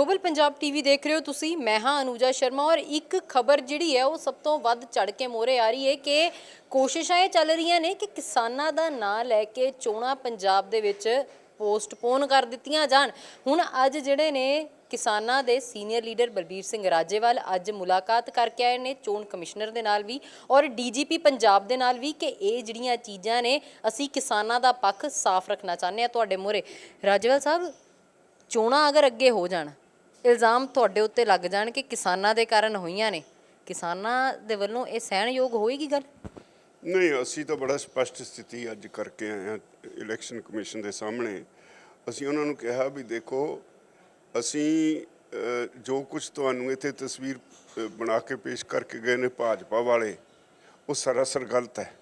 Global Punjab TV ਦੇਖ ਰਹੇ ਹੋ ਤੁਸੀਂ। ਮੈਂ ਹਾਂ ਅਨੂਜਾ ਸ਼ਰਮਾ ਔਰ ਇੱਕ ਖਬਰ ਜਿਹੜੀ ਹੈ ਉਹ ਸਭ ਤੋਂ ਵੱਧ ਚੜ ਕੇ ਮੋਰੇ ਆ ਰਹੀ ਹੈ ਕਿ ਕੋਸ਼ਿਸ਼ਾਂ ਇਹ ਚੱਲ ਰਹੀਆਂ ਨੇ ਕਿ ਕਿਸਾਨਾਂ ਦਾ ਨਾਂ ਲੈ ਕੇ ਚੋਣਾਂ ਪੰਜਾਬ ਦੇ ਵਿੱਚ ਪੋਸਟਪੋਨ ਕਰ ਦਿੱਤੀਆਂ ਜਾਣ। ਹੁਣ ਅੱਜ ਜਿਹੜੇ ਨੇ ਕਿਸਾਨਾਂ ਦੇ ਸੀਨੀਅਰ ਲੀਡਰ ਬਲਬੀਰ ਸਿੰਘ ਰਾਜੇਵਾਲ ਅੱਜ ਮੁਲਾਕਾਤ ਕਰਕੇ ਆਏ ਨੇ, ਚੋਣ ਕਮਿਸ਼ਨਰ ਦੇ ਨਾਲ ਵੀ ਔਰ ਡੀਜੀਪੀ ਪੰਜਾਬ ਦੇ ਨਾਲ ਵੀ ਕਿ ਇਹ ਜਿਹੜੀਆਂ ਚੀਜ਼ਾਂ ਨੇ, ਅਸੀਂ ਕਿਸਾਨਾਂ ਦਾ ਪੱਖ ਸਾਫ਼ ਰੱਖਣਾ ਚਾਹੁੰਦੇ ਆ ਤੁਹਾਡੇ ਮੂਹਰੇ। ਰਾਜੇਵਾਲ ਸਾਹਿਬ, ਚੋਣਾਂ ਅਗਰ ਅੱਗੇ ਹੋ ਜਾਣ ਇਲਜ਼ਾਮ ਤੁਹਾਡੇ ਉੱਤੇ ਲੱਗ ਜਾਣ ਕਿ ਕਿਸਾਨਾਂ ਦੇ ਕਾਰਨ ਹੋਈਆਂ ਨੇ। ਕਿਸਾਨਾਂ ਦੇ ਵੱਲੋਂ ਇਹ ਸਹਿਣਯੋਗ ਹੋਏਗੀ ਗੱਲ? ਨਹੀਂ, ਅਸੀਂ ਤਾਂ ਬੜਾ ਸਪਸ਼ਟ ਸਥਿਤੀ ਅੱਜ ਕਰਕੇ ਆਏ ਹਾਂ ਇਲੈਕਸ਼ਨ ਕਮਿਸ਼ਨ ਦੇ ਸਾਹਮਣੇ। ਅਸੀਂ ਉਹਨਾਂ ਨੂੰ ਕਿਹਾ ਵੀ ਦੇਖੋ, ਅਸੀਂ ਜੋ ਕੁਝ ਤੁਹਾਨੂੰ ਇੱਥੇ ਤਸਵੀਰ ਬਣਾ ਕੇ ਪੇਸ਼ ਕਰਕੇ ਗਏ ਨੇ ਭਾਜਪਾ ਵਾਲੇ, ਉਹ ਸਰਾਸਰ ਗਲਤ ਹੈ।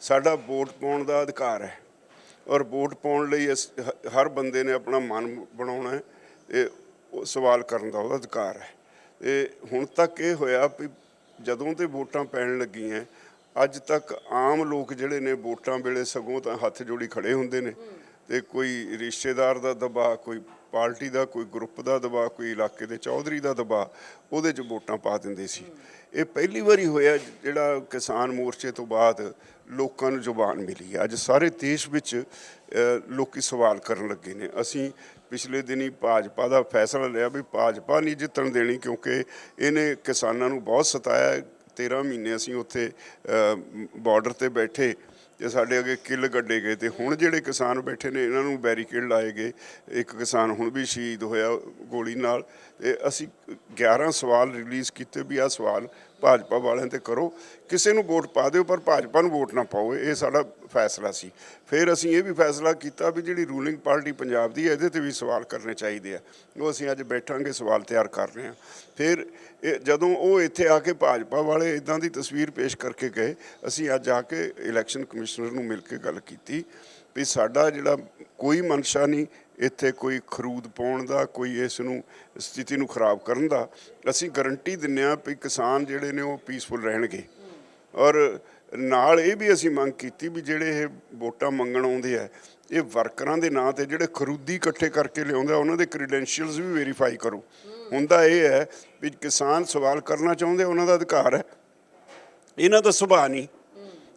ਸਾਡਾ ਵੋਟ ਪਾਉਣ ਦਾ ਅਧਿਕਾਰ ਹੈ। ਔਰ ਵੋਟ ਪਾਉਣ ਲਈ ਅਸ- ਹ- ਹਰ ਬੰਦੇ ਨੇ ਆਪਣਾ ਮਨ ਬਣਾਉਣਾ ਹੈ। ਉਹ ਸਵਾਲ ਕਰਨ ਦਾ ਉਹਦਾ ਅਧਿਕਾਰ ਹੈ। ਤੇ ਹੁਣ ਤੱਕ ਇਹ ਹੋਇਆ ਵੀ ਜਦੋਂ ਤੇ ਵੋਟਾਂ ਪੈਣ ਲੱਗੀਆਂ, ਅੱਜ ਤੱਕ ਆਮ ਲੋਕ ਜਿਹੜੇ ਨੇ ਵੋਟਾਂ ਵੇਲੇ ਸਗੋਂ ਤਾਂ ਹੱਥ ਜੋੜੀ ਖੜੇ ਹੁੰਦੇ ਨੇ। ਤੇ ਕੋਈ ਰਿਸ਼ਤੇਦਾਰ ਦਾ ਦਬਾਅ ਕੋਈ ਪਾਰਟੀ ਦਾ ਕੋਈ ਗਰੁੱਪ ਦਾ ਦਬਾਅ ਕੋਈ ਇਲਾਕੇ ਦੇ ਚੌਧਰੀ ਦਾ ਦਬਾਅ ਉਹਦੇ 'ਚ ਵੋਟਾਂ ਪਾ ਦਿੰਦੇ ਸੀ। ਇਹ ਪਹਿਲੀ ਵਾਰੀ ਹੋਇਆ ਜਿਹੜਾ ਕਿਸਾਨ ਮੋਰਚੇ ਤੋਂ ਬਾਅਦ ਲੋਕਾਂ ਨੂੰ ਜ਼ੁਬਾਨ ਮਿਲੀ। ਅੱਜ ਸਾਰੇ ਦੇਸ਼ ਵਿੱਚ ਅ, ਲੋਕੀ ਸਵਾਲ ਕਰਨ ਲੱਗੇ ਨੇ। ਅਸੀਂ ਪਿਛਲੇ ਦਿਨੀ ਭਾਜਪਾ ਦਾ ਫੈਸਲਾ ਲਿਆ ਵੀ ਭਾਜਪਾ ਨਹੀਂ ਜਿੱਤਣ ਦੇਣੀ ਕਿਉਂਕਿ ਇਹਨੇ ਕਿਸਾਨਾਂ ਨੂੰ ਬਹੁਤ ਸਤਾਇਆ। ਹੈ। 13 ਮਹੀਨੇ ਅਸੀਂ ਉੱਥੇ ਬਾਰਡਰ ਤੇ ਬੈਠੇ। ਤੇ ਸਾਡੇ ਅੱਗੇ ਕਿੱਲ ਗੱਡੇ ਗਏ ਤੇ ਹੁਣ ਜਿਹੜੇ ਕਿਸਾਨ ਬੈਠੇ ਨੇ, ਇਹਨਾਂ ਨੂੰ ਬੈਰੀਕੇਡ ਲਾਏ ਗਏ। ਇੱਕ ਕਿਸਾਨ ਹੁਣ ਵੀ ਸ਼ਹੀਦ ਹੋਇਆ ਗੋਲੀ ਨਾਲ। ਤੇ ਅਸੀਂ 11 ਸਵਾਲ ਰਿਲੀਜ਼ ਕੀਤੇ ਵੀ ਆਹ ਸਵਾਲ ਭਾਜਪਾ ਵਾਲਿਆਂ ਤੇ ਕਰੋ। ਕਿਸੇ ਨੂੰ ਵੋਟ ਪਾ ਦਿਓ, ਪਰ ਭਾਜਪਾ ਨੂੰ ਵੋਟ ਨਾ ਪਾਓ। ਇਹ ਸਾਡਾ ਫੈਸਲਾ ਸੀ। ਫਿਰ ਅਸੀਂ ਇਹ ਵੀ ਫੈਸਲਾ ਕੀਤਾ ਵੀ ਜਿਹੜੀ ਰੂਲਿੰਗ ਪਾਰਟੀ ਪੰਜਾਬ ਦੀ ਹੈ, ਇਹਦੇ ਤੇ ਵੀ ਸਵਾਲ ਕਰਨੇ ਚਾਹੀਦੇ ਆ। ਉਹ ਅਸੀਂ ਅੱਜ ਬੈਠਾਂਗੇ, ਸਵਾਲ ਤਿਆਰ ਕਰ ਰਹੇ ਹਾਂ। ਫਿਰ ਇਹ ਜਦੋਂ ਉਹ ਇੱਥੇ ਆ ਕੇ ਭਾਜਪਾ ਵਾਲੇ ਇਦਾਂ ਦੀ ਤਸਵੀਰ ਪੇਸ਼ ਕਰਕੇ ਗਏ, ਅਸੀਂ ਅੱਜ ਆ ਕੇ ਇਲੈਕਸ਼ਨ ਕਮਿਸ਼ਨਰ ਨੂੰ ਮਿਲ ਕੇ ਗੱਲ ਕੀਤੀ ਵੀ ਸਾਡਾ ਜਿਹੜਾ ਕੋਈ ਮਨਸ਼ਾ ਨਹੀਂ, ਇੱਥੇ ਕੋਈ ਖਰੂਦ ਪਾਉਣ ਦਾ, ਕੋਈ ਇਸ ਨੂੰ, ਸਥਿਤੀ ਨੂੰ ਖਰਾਬ ਕਰਨ ਦਾ, ਅਸੀਂ ਗਾਰੰਟੀ ਦਿੰਨੇ ਆ ਵੀ ਕਿਸਾਨ ਜਿਹੜੇ ਨੇ ਉਹ ਪੀਸਫੁਲ ਰਹਿਣਗੇ। ਔਰ ਨਾਲ ਇਹ ਵੀ ਅਸੀਂ ਮੰਗ ਕੀਤੀ ਵੀ ਜਿਹੜੇ ਇਹ ਵੋਟਾਂ ਮੰਗਣ ਆਉਂਦੇ ਆ, ਇਹ ਵਰਕਰਾਂ ਦੇ ਨਾਂ ਤੇ ਜਿਹੜੇ ਖਰੂਦੀ ਇਕੱਠੇ ਕਰਕੇ ਲਿਆਉਂਦੇ, ਉਹਨਾਂ ਦੇ ਕ੍ਰੈਡੈਂਸ਼ੀਅਲਸ ਵੀ ਵੈਰੀਫਾਈ ਕਰੋ। ਹੁੰਦਾ ਇਹ ਹੈ ਵੀ ਕਿਸਾਨ ਸਵਾਲ ਕਰਨਾ ਚਾਹੁੰਦੇ, ਉਹਨਾਂ ਦਾ ਅਧਿਕਾਰ ਹੈ। ਇਹਨਾਂ ਦਾ ਸੁਭਾਅ ਨਹੀਂ।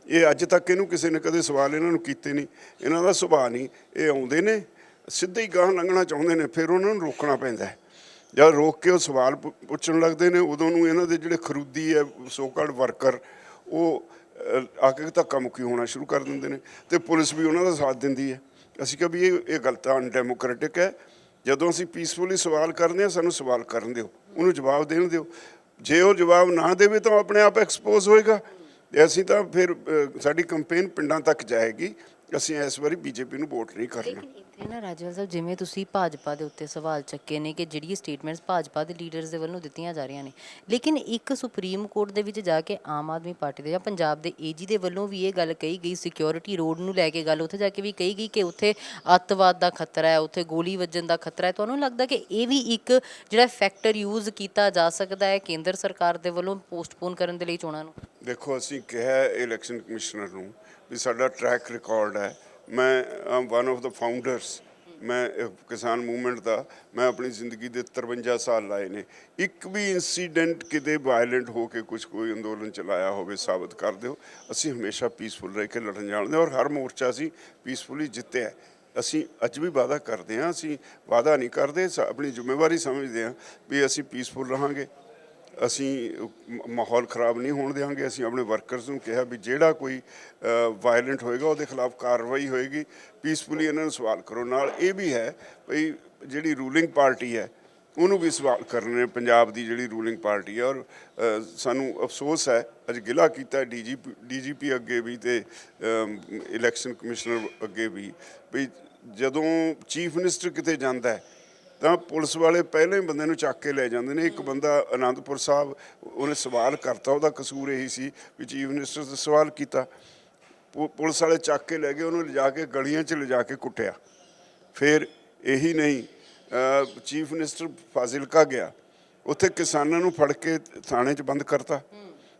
ਇਹ ਅੱਜ ਤੱਕ ਇਹਨੂੰ ਕਿਸੇ ਨੇ ਕਦੇ ਸਵਾਲ ਇਹਨਾਂ ਨੂੰ ਕੀਤੇ ਨਹੀਂ। ਇਹਨਾਂ ਦਾ ਸੁਭਾਅ ਨਹੀਂ। ਇਹ ਆਉਂਦੇ ਨੇ, ਸਿੱਧੇ ਹੀ ਗਾਹ ਲੰਘਣਾ ਚਾਹੁੰਦੇ ਨੇ, ਫਿਰ ਉਹਨਾਂ ਨੂੰ ਰੋਕਣਾ ਪੈਂਦਾ ਹੈ। ਜਦ ਰੋਕ ਕੇ ਉਹ ਸਵਾਲ ਪੁ- ਪੁੱਛਣ ਲੱਗਦੇ ਨੇ, ਉਦੋਂ ਨੂੰ ਇਹਨਾਂ ਦੇ ਜਿਹੜੇ ਖਰੂਦੀ ਹੈ ਸੋ ਵਰਕਰ ਉਹ ਆ ਕੇ ਧੱਕਾ ਮੁੱਕੀ ਹੋਣਾ ਸ਼ੁਰੂ ਕਰ ਦਿੰਦੇ ਨੇ ਤੇ ਪੁਲਿਸ ਵੀ ਉਹਨਾਂ ਦਾ ਸਾਥ ਦਿੰਦੀ ਹੈ। ਅਸੀਂ ਕਿਹਾ ਵੀ ਇਹ ਇਹ ਗਲਤ ਅਨਡੈਮੋਕ੍ਰੈਟਿਕ ਹੈ। ਜਦੋਂ ਅਸੀਂ ਪੀਸਫੁਲੀ ਸਵਾਲ ਕਰਦੇ ਹਾਂ, ਸਾਨੂੰ ਸਵਾਲ ਕਰਨ ਦਿਓ। ਉਹਨੂੰ ਜਵਾਬ ਦੇਣ ਦਿਓ। ਜੇ ਉਹ ਜਵਾਬ ਨਾ ਦੇਵੇ ਤਾਂ ਉਹ ਆਪਣੇ ਆਪ ਐਕਸਪੋਜ਼ ਹੋਏਗਾ। ਅਸੀਂ ਤਾਂ ਫਿਰ ਸਾਡੀ ਕੰਪੇਨ ਪਿੰਡਾਂ ਤੱਕ ਜਾਏਗੀ। ਅਸੀਂ ਇਸ ਵਾਰੀ ਬੀਜੇਪੀ ਨੂੰ ਵੋਟ ਨਹੀਂ ਕਰਨਾ। ਲੇਕਿਨ ਇੱਥੇ ਨਾ ਰਾਜਵਲ ਸਾਹਿਬ ਜਿਵੇਂ ਤੁਸੀਂ ਭਾਜਪਾ ਦੇ ਉੱਤੇ ਸਵਾਲ ਚੱਕੇ ਨੇ ਕਿ ਜਿਹੜੀ ਸਟੇਟਮੈਂਟਸ ਭਾਜਪਾ ਦੇ ਲੀਡਰਸ ਦੇ ਵੱਲੋਂ ਦਿੱਤੀਆਂ ਜਾ ਰਹੀਆਂ ਨੇ ਲੇਕਿਨ ਇੱਕ ਸੁਪਰੀਮ ਕੋਰਟ ਦੇ ਵਿੱਚ ਜਾ ਕੇ ਆਮ ਆਦਮੀ ਪਾਰਟੀ ਦੇ ਜਾਂ ਪੰਜਾਬ ਦੇ ਏਜੀ ਦੇ ਵੱਲੋਂ ਵੀ ਇਹ ਗੱਲ ਕਹੀ ਗਈ ਸਿਕਿਉਰਿਟੀ ਰੋਡ ਨੂੰ ਲੈ ਕੇ ਗੱਲ ਉੱਥੇ ਜਾ ਕੇ ਵੀ ਕਹੀ ਗਈ ਕਿ ਉੱਥੇ ਅੱਤਵਾਦ ਦਾ ਖਤਰਾ ਹੈ ਉੱਥੇ ਗੋਲੀ ਵੱਜਣ ਦਾ ਖਤਰਾ ਹੈ। ਤੁਹਾਨੂੰ ਲੱਗਦਾ ਕਿ ਇਹ ਵੀ ਇੱਕ ਜਿਹੜਾ ਫੈਕਟਰ ਯੂਜ਼ ਕੀਤਾ ਜਾ ਸਕਦਾ ਹੈ ਕੇਂਦਰ ਸਰਕਾਰ ਦੇ ਵੱਲੋਂ ਪੋਸਟਪੋਨ ਕਰਨ ਦੇ ਲਈ ਚੋਣਾਂ ਨੂੰ? ਦੇਖੋ ਅਸੀਂ ਕਿਹਾ ਇਲੈਕਸ਼ਨ ਕਮਿਸ਼ਨਰ ਨੂੰ ਵੀ ਸਾਡਾ ਟਰੈਕ ਰਿਕਾਰਡ ਹੈ। ਮੈਂ am one of the founders ਮੈਂ ਕਿਸਾਨ ਮੂਵਮੈਂਟ ਦਾ, ਮੈਂ ਆਪਣੀ ਜ਼ਿੰਦਗੀ ਦੇ 53 ਸਾਲ ਲਾਏ ਨੇ। ਇੱਕ ਵੀ ਇਨਸੀਡੈਂਟ ਕਿਤੇ ਵਾਇਲੈਂਟ ਹੋ ਕੇ ਕੁਝ ਕੋਈ ਅੰਦੋਲਨ ਚਲਾਇਆ ਹੋਵੇ, ਸਾਬਤ ਕਰ ਦਿਓ। ਅਸੀਂ ਹਮੇਸ਼ਾ ਪੀਸਫੁਲ ਰਹਿ ਕੇ ਲੜਨ ਜਾਣਦੇ ਔਰ ਹਰ ਮੋਰਚਾ ਅਸੀਂ ਪੀਸਫੁਲੀ ਜਿੱਤਿਆ ਅਸੀਂ ਅੱਜ ਵੀ ਵਾਅਦਾ ਕਰਦੇ ਹਾਂ, ਅਸੀਂ ਵਾਅਦਾ ਨਹੀਂ ਕਰਦੇ, ਸ- ਆਪਣੀ ਜ਼ਿੰਮੇਵਾਰੀ ਸਮਝਦੇ ਹਾਂ ਵੀ ਅਸੀਂ ਪੀਸਫੁਲ ਰਹਾਂਗੇ। ਅਸੀਂ ਮਾਹੌਲ ਖਰਾਬ ਨਹੀਂ ਹੋਣ ਦੇਵਾਂਗੇ ਅਸੀਂ ਆਪਣੇ ਵਰਕਰਸ ਨੂੰ ਕਿਹਾ ਵੀ ਜਿਹੜਾ ਕੋਈ ਵਾਇਲੈਂਟ ਹੋਏਗਾ, ਉਹਦੇ ਖਿਲਾਫ ਕਾਰਵਾਈ ਹੋਏਗੀ। ਪੀਸਫੁਲੀ ਇਹਨਾਂ ਨੂੰ ਸਵਾਲ ਕਰੋ। ਨਾਲ ਇਹ ਵੀ ਹੈ ਭਈ ਜਿਹੜੀ ਰੂਲਿੰਗ ਪਾਰਟੀ ਹੈ, ਉਹਨੂੰ ਵੀ ਸਵਾਲ ਕਰਨੇ ਪੰਜਾਬ ਦੀ ਜਿਹੜੀ ਰੂਲਿੰਗ ਪਾਰਟੀ ਹੈ ਔਰ ਸਾਨੂੰ ਅਫਸੋਸ ਹੈ, ਅੱਜ ਗਿਲਾ ਕੀਤਾ ਡੀਜੀਪੀ ਡੀਜੀਪੀ ਅੱਗੇ ਵੀ ਤੇ ਇਲੈਕਸ਼ਨ ਕਮਿਸ਼ਨਰ ਅੱਗੇ ਵੀ। ਵੀ ਜਦੋਂ ਚੀਫ ਮਿਨਿਸਟਰ ਕਿਤੇ ਜਾਂਦਾ ਹੈ ਤਾਂ ਪੁਲਿਸ ਵਾਲੇ ਪਹਿਲੇ ਬੰਦੇ ਨੂੰ ਚੱਕ ਕੇ ਲੈ ਜਾਂਦੇ ਨੇ। ਇੱਕ ਬੰਦਾ ਆਨੰਦਪੁਰ ਸਾਹਿਬ, ਉਹਨੇ ਸਵਾਲ ਕਰਤਾ, ਉਹਦਾ ਕਸੂਰ ਇਹੀ ਸੀ ਵੀ ਚੀਫ ਮਿਨਿਸਟਰ ਤੋਂ ਸਵਾਲ ਕੀਤਾ। ਪੁ- ਪੁਲਿਸ ਵਾਲੇ ਚੱਕ ਕੇ ਲੈ ਗਏ, ਉਹਨੂੰ ਲਿਜਾ ਕੇ ਗਲੀਆਂ 'ਚ ਲਿਜਾ ਕੇ ਕੁੱਟਿਆ। ਫਿਰ ਇਹੀ ਨਹੀਂ ਚੀਫ ਮਿਨਿਸਟਰ ਫਾਜ਼ਿਲਕਾ ਗਿਆ। ਉੱਥੇ ਕਿਸਾਨਾਂ ਨੂੰ ਫੜ ਕੇ ਥਾਣੇ 'ਚ ਬੰਦ ਕਰਤਾ।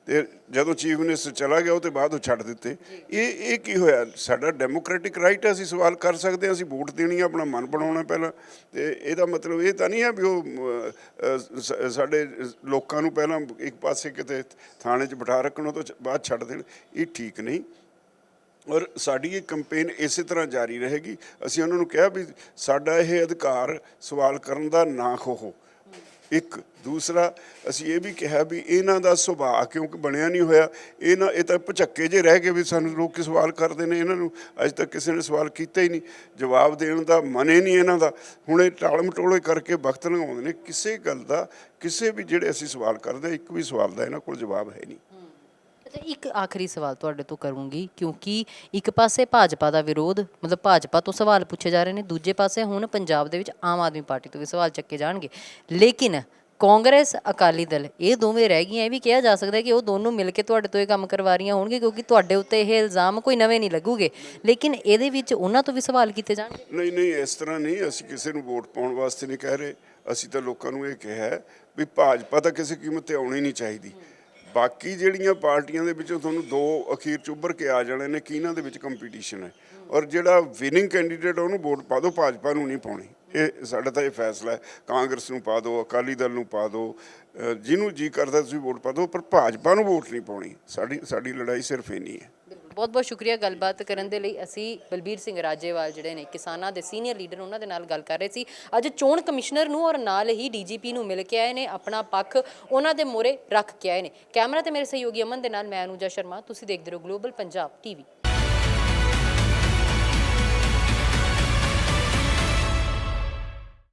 ਤੇ ਜਦੋਂ ਚੀਫ ਮਿਨਿਸਟਰ ਚਲਾ ਗਿਆ ਉਹ ਤੇ ਬਾਅਦ ਉਹ ਛੱਡ ਦਿੱਤੇ। ਇਹ ਇਹ ਕੀ ਹੋਇਆ? ਸਾਡਾ ਡੈਮੋਕ੍ਰੈਟਿਕ ਰਾਈਟ ਹੈ ਅਸੀਂ ਸਵਾਲ ਕਰ ਸਕਦੇ ਹਾਂ ਅਸੀਂ ਵੋਟ ਦੇਣੀ ਹੈ ਆਪਣਾ ਮਨ ਬਣਾਉਣਾ ਪਹਿਲਾਂ। ਤੇ ਇਹਦਾ ਮਤਲਬ ਇਹ ਤਾਂ ਨਹੀਂ ਹੈ ਵੀ ਉਹ ਸਾਡੇ ਲੋਕਾਂ ਨੂੰ ਪਹਿਲਾਂ ਇੱਕ ਪਾਸੇ ਕਿਤੇ ਥਾਣੇ 'ਚ ਬਿਠਾ ਰੱਖਣ ਤੋਂ ਬਾਅਦ ਛੱਡ ਦੇਣ। ਇਹ ਠੀਕ ਨਹੀਂ। ਔਰ ਸਾਡੀ ਇਹ ਕੈਂਪੇਨ ਇਸੇ ਤਰ੍ਹਾਂ ਜਾਰੀ ਰਹੇਗੀ। ਅਸੀਂ ਉਹਨਾਂ ਨੂੰ ਕਿਹਾ ਵੀ ਸਾਡਾ ਇਹ ਅਧਿਕਾਰ ਸਵਾਲ ਕਰਨ ਦਾ ਨਾ ਖੋਹੋ। ਇੱਕ। ਦੂਸਰਾ, ਅਸੀਂ ਇਹ ਵੀ ਕਿਹਾ ਵੀ ਇਹਨਾਂ ਦਾ ਸੁਭਾਅ ਕਿਉਂਕਿ ਬਣਿਆ ਨਹੀਂ ਹੋਇਆ, ਇਹਨਾਂ, ਇਹ ਤਾਂ ਭਚੱਕੇ ਜੇ ਰਹਿ ਗਏ ਵੀ ਸਾਨੂੰ ਲੋਕ ਕੀ ਸਵਾਲ ਕਰਦੇ ਨੇ, ਇਹਨਾਂ ਨੂੰ ਅਜੇ ਤੱਕ ਕਿਸੇ ਨੇ ਸਵਾਲ ਕੀਤਾ ਹੀ ਨਹੀਂ। ਜਵਾਬ ਦੇਣ ਦਾ ਮਨ ਹੀ ਨਹੀਂ ਇਹਨਾਂ ਦਾ। ਹੁਣ ਇਹ ਟਾਲ ਮਟੋਲੇ ਕਰਕੇ ਵਕਤ ਲੰਘਾਉਂਦੇ ਨੇ, ਕਿਸੇ ਗੱਲ ਦਾ, ਕਿਸੇ ਵੀ ਜਿਹੜੇ ਅਸੀਂ ਸਵਾਲ ਕਰਦੇ ਇੱਕ ਵੀ ਸਵਾਲ ਦਾ ਇਹਨਾਂ ਕੋਲ ਜਵਾਬ ਹੈ ਨਹੀਂ। ਅੱਛਾ, ਇੱਕ ਆਖਰੀ ਸਵਾਲ ਤੁਹਾਡੇ ਤੋਂ ਕਰੂੰਗੀ, ਕਿਉਂਕਿ ਇੱਕ ਪਾਸੇ ਭਾਜਪਾ ਦਾ ਵਿਰੋਧ, ਮਤਲਬ ਭਾਜਪਾ ਤੋਂ ਸਵਾਲ ਪੁੱਛੇ ਜਾ ਰਹੇ ਨੇ, ਦੂਜੇ ਪਾਸੇ ਹੁਣ ਪੰਜਾਬ ਦੇ ਵਿੱਚ ਆਮ ਆਦਮੀ ਪਾਰਟੀ ਤੋਂ ਵੀ ਸਵਾਲ ਚੱਕੇ ਜਾਣਗੇ। ਲੇਕਿਨ ਕਾਂਗਰਸ, ਅਕਾਲੀ ਦਲ, ਇਹ ਦੋਵੇਂ ਰਹਿ ਗਈਆਂ, ਇਹ ਵੀ ਕਿਹਾ ਜਾ ਸਕਦਾ ਕਿ ਉਹ ਦੋਨੋਂ ਮਿਲ ਕੇ ਤੁਹਾਡੇ ਤੋਂ ਇਹ ਕੰਮ ਕਰਵਾ ਰਹੀਆਂ ਹੋਣਗੇ ਕਿਉਂਕਿ ਤੁਹਾਡੇ ਉੱਤੇ ਇਹ ਇਲਜ਼ਾਮ ਕੋਈ ਨਵੇਂ ਨਹੀਂ ਲੱਗੂਗੇ। ਲੇਕਿਨ ਇਹਦੇ ਵਿੱਚ ਉਹਨਾਂ ਤੋਂ ਵੀ ਸਵਾਲ ਕੀਤੇ ਜਾਣਗੇ? ਨਹੀਂ ਨਹੀਂ, ਇਸ ਤਰ੍ਹਾਂ ਨਹੀਂ, ਅਸੀਂ ਕਿਸੇ ਨੂੰ ਵੋਟ ਪਾਉਣ ਵਾਸਤੇ ਨਹੀਂ ਕਹਿ ਰਹੇ। ਅਸੀਂ ਤਾਂ ਲੋਕਾਂ ਨੂੰ ਇਹ ਕਿਹਾ ਵੀ ਭਾਜਪਾ ਤਾਂ ਕਿਸੇ ਕੀਮਤ ਤੇ ਆਉਣੀ ਨਹੀਂ ਚਾਹੀਦੀ। ਬਾਕੀ ਜਿਹੜੀਆਂ ਪਾਰਟੀਆਂ ਦੇ ਵਿੱਚੋਂ ਤੁਹਾਨੂੰ ਦੋ ਅਖੀਰ ਚ ਉੱਭਰ ਕੇ ਆ ਜਾਣੇ ਨੇ ਕਿ ਇਹਨਾਂ ਦੇ ਵਿੱਚ ਕੰਪੀਟੀਸ਼ਨ ਹੈ? ਔਰ ਜਿਹੜਾ ਵਿਨਿੰਗ ਕੈਂਡੀਡੇਟ ਉਹਨੂੰ ਵੋਟ ਪਾ ਦਿਓ, ਭਾਜਪਾ ਨੂੰ ਨਹੀਂ ਪਾਉਣੀ। ਇਹ ਸਾਡਾ ਤਾਂ ਇਹ ਫੈਸਲਾ ਹੈ। ਕਾਂਗਰਸ ਨੂੰ ਪਾ ਦਿਓ, ਅਕਾਲੀ ਦਲ ਨੂੰ ਪਾ ਦਿਓ ਜਿਹਨੂੰ ਜੀ ਕਰਦਾ ਤੁਸੀਂ ਵੋਟ ਪਾ ਦਿਓ, ਪਰ ਭਾਜਪਾ ਨੂੰ ਵੋਟ ਨਹੀਂ ਪਾਉਣੀ। ਸਾਡੀ ਸਾਡੀ ਲੜਾਈ ਸਿਰਫ ਇੰਨੀ ਹੈ। ਬਹੁਤ ਬਹੁਤ ਸ਼ੁਕਰੀਆ ਗੱਲਬਾਤ ਕਰਨ ਦੇ ਲਈ। ਅਸੀਂ ਬਲਬੀਰ ਸਿੰਘ ਰਾਜੇਵਾਲ ਜਿਹੜੇ ਨੇ, ਕਿਸਾਨਾਂ ਦੇ ਸੀਨੀਅਰ ਲੀਡਰ ਉਹਨਾਂ ਦੇ ਨਾਲ ਗੱਲ ਕਰ ਰਹੇ ਸੀ। ਅੱਜ ਚੋਣ ਕਮਿਸ਼ਨਰ ਨੂੰ ਔਰ ਨਾਲ ਹੀ ਡੀਜੀਪੀ ਨੂੰ ਮਿਲ ਕੇ ਆਏ ਨੇ, ਆਪਣਾ ਪੱਖ ਉਹਨਾਂ ਦੇ ਮੋਰੇ ਰੱਖ ਕੇ ਆਏ ਨੇ। ਕੈਮਰਾ ਤੇ ਮੇਰੇ ਸਹਿਯੋਗੀ ਅਮਨ ਦੇ ਨਾਲ, ਮੈਂ ਅਨੂਜਾ ਸ਼ਰਮਾ। ਤੁਸੀਂ ਦੇਖਦੇ ਰਹੋ ਗਲੋਬਲ ਪੰਜਾਬ ਟੀਵੀ